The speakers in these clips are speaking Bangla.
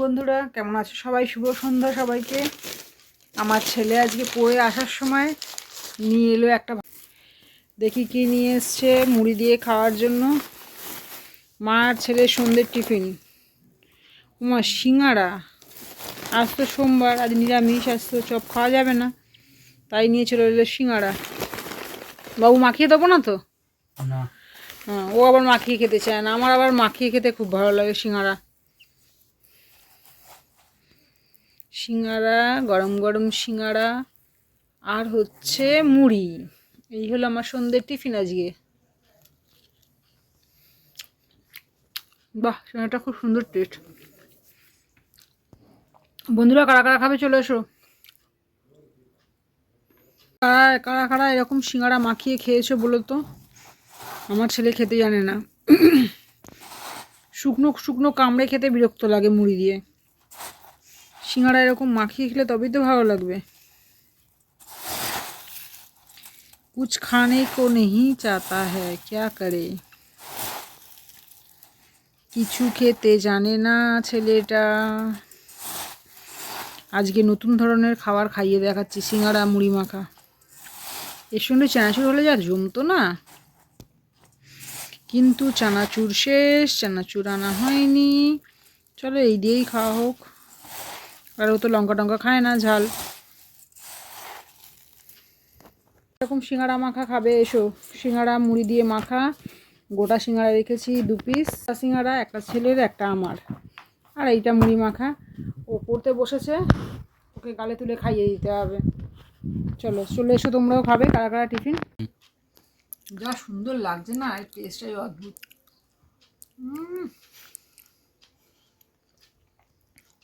বন্ধুরা কেমন আছো সবাই? শুভ সন্ধ্যা সবাইকে। আমার ছেলে আজকে পড়ে আসার সময় নিয়ে এলো একটা দেখি কি নিয়ে এসছে মুড়ি দিয়ে খাওয়ার জন্য। মা আর ছেলের সন্ধ্যের টিফিন। উমা সিঙ্গারা। আজ তো সোমবার আজ নিরামিষ আজ তো চপ খাওয়া যাবে না। তাই নিয়ে চলে এলো সিঙ্গারা। বাবু মাখিয়ে দেবো না তো? না। হ্যাঁ ও আবার মাখিয়ে খেতে চায় না। আমার আবার মাখিয়ে খেতে খুব ভালো লাগে সিঙ্গারা। সিঙ্গারা, গরম গরম সিঙ্গারা, আর হচ্ছে মুড়ি। এই হলো আমার সন্ধ্যের টিফিন আজকে। বাহ, সিঙ্গারাটা খুব সুন্দর টেস্ট বন্ধুরা, কারা কারা খাবে চলে এসো। কারা কারা কারা এরকম সিঙ্গারা মাখিয়ে খেয়েছো বলো তো? আমার ছেলে খেতে জানে না। শুকনো শুকনো কামড়ে খেতে বিরক্ত লাগে মুড়ি দিয়ে। সিঙ্গারা এরকম মাখিয়ে খেলে তবেই তো ভালো লাগবে कुछ खाने को नहीं चाहता है क्या करे কিছু খেতে জানে না ছেলেটা আজকে নতুন ধরনের খাবার খাইয়ে দেখাচ্ছি সিঙ্গারা মুড়ি মাখা এর সঙ্গে চানাচুর হলে যা জমতো না কিন্তু চানাচুর শেষ চানাচুর আনা হয়নি চলো এই দিয়েই খাওয়া হোক আর ও তো লঙ্কা টঙ্কা খায় না, ঝাল। এরকম সিঙ্গারা মাখা খাবে, এসো। সিঙ্গারা মুড়ি দিয়ে মাখা, গোটা সিঙ্গারা রেখেছি দু পিস সিঙ্গারা একটা ছেলের, একটা আমার। আর এইটা মুড়ি মাখা। ও পড়তে বসেছে, ওকে গালে তুলে খাইয়ে দিতে হবে। চলো, চলে এসো, তোমরাও খাবে। কারা কারা টিফিন? যা সুন্দর লাগছে না এই টেস্টটাই অদ্ভুত।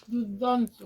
উম। দুর্দান্ত